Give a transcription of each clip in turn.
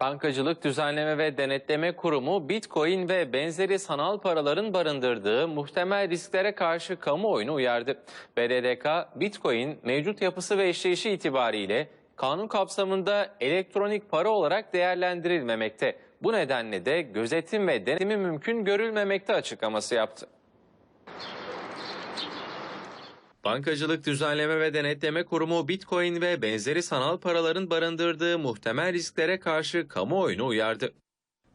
Bankacılık Düzenleme ve Denetleme Kurumu Bitcoin ve benzeri sanal paraların barındırdığı muhtemel risklere karşı kamuoyunu uyardı. BDDK, Bitcoin mevcut yapısı ve işleyişi itibariyle kanun kapsamında elektronik para olarak değerlendirilmemekte. Bu nedenle de gözetim ve denetimi mümkün görülmemekte açıklaması yaptı. Bankacılık Düzenleme ve Denetleme Kurumu Bitcoin ve benzeri sanal paraların barındırdığı muhtemel risklere karşı kamuoyunu uyardı.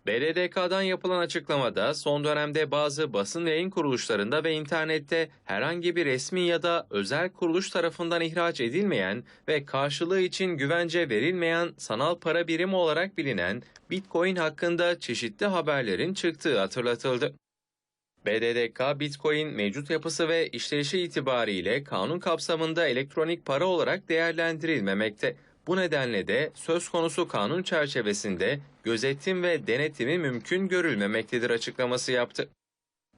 BDDK'dan yapılan açıklamada son dönemde bazı basın yayın kuruluşlarında ve internette herhangi bir resmi ya da özel kuruluş tarafından ihraç edilmeyen ve karşılığı için güvence verilmeyen sanal para birimi olarak bilinen Bitcoin hakkında çeşitli haberlerin çıktığı hatırlatıldı. BDDK, Bitcoin mevcut yapısı ve işleyişi itibariyle kanun kapsamında elektronik para olarak değerlendirilmemekte. Bu nedenle de söz konusu kanun çerçevesinde gözetim ve denetimi mümkün görülmemektedir açıklaması yaptı.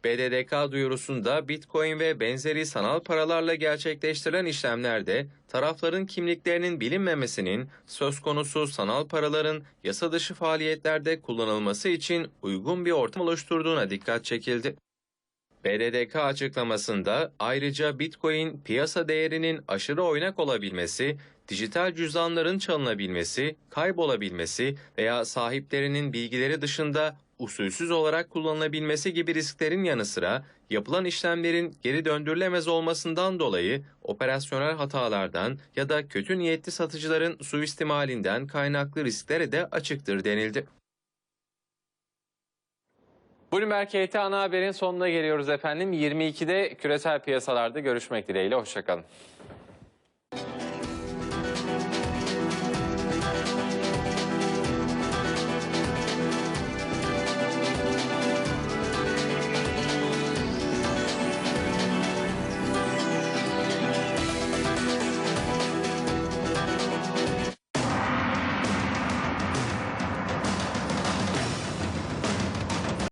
BDDK duyurusunda Bitcoin ve benzeri sanal paralarla gerçekleştirilen işlemlerde tarafların kimliklerinin bilinmemesinin söz konusu sanal paraların yasa dışı faaliyetlerde kullanılması için uygun bir ortam oluşturduğuna dikkat çekildi. BDDK açıklamasında ayrıca Bitcoin piyasa değerinin aşırı oynak olabilmesi, dijital cüzdanların çalınabilmesi, kaybolabilmesi veya sahiplerinin bilgileri dışında usulsüz olarak kullanılabilmesi gibi risklerin yanı sıra yapılan işlemlerin geri döndürülemez olmasından dolayı operasyonel hatalardan ya da kötü niyetli satıcıların suistimalinden kaynaklı risklere de açıktır denildi. Bloomberg KT ana haberin sonuna geliyoruz efendim. 22'de küresel piyasalarda görüşmek dileğiyle. Hoşçakalın.